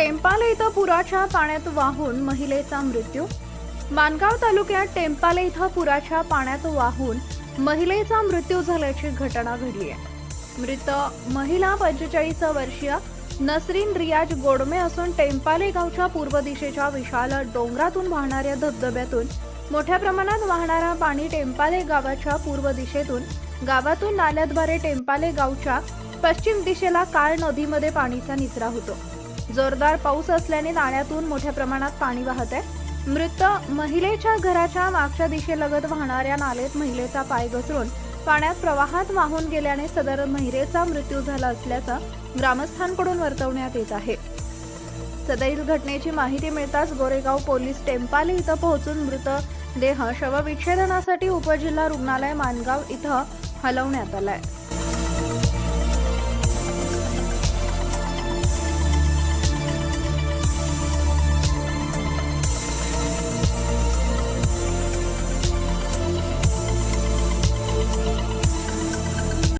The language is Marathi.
टेंपाले इथं पुराच्या पाण्यात वाहून महिलेचा मृत्यू. मानगाव तालुक्यात टेंपाले इथं पुराच्या पाण्यात वाहून महिलेचा मृत्यू झाल्याची घटना घडली आहे. मृत महिला पंचेचाळीस वर्षीय नसरीन रियाज गोडमे असून टेंपाले गावच्या पूर्व दिशेच्या विशाल डोंगरातून वाहणाऱ्या धबधब्यातून मोठ्या प्रमाणात वाहणारा पाणी टेंपाले गावाच्या पूर्व दिशेतून गावातून नाल्याद्वारे टेंपाले गावच्या पश्चिम दिशेला काळ नदीमध्ये पाणीचा निचरा होतो. जोरदार पाऊस असल्याने नाल्यातून मोठ्या प्रमाणात पाणी वाहत आहे. मृत महिलेच्या घराच्या मागच्या दिशेलगत वाहणाऱ्या नालेत महिलेचा पाय घसरून पाण्यात प्रवाहात वाहून गेल्याने सदर महिलेचा मृत्यू झाला असल्याचं ग्रामस्थांकडून वर्तवण्यात येत आहे. सदैल घटनेची माहिती मिळताच गोरेगाव पोलीस टेम्पाले इथं पोहोचून मृतदेह शवविच्छेदनासाठी उपजिल्हा रुग्णालय मानगाव इथं हलवण्यात आलाय.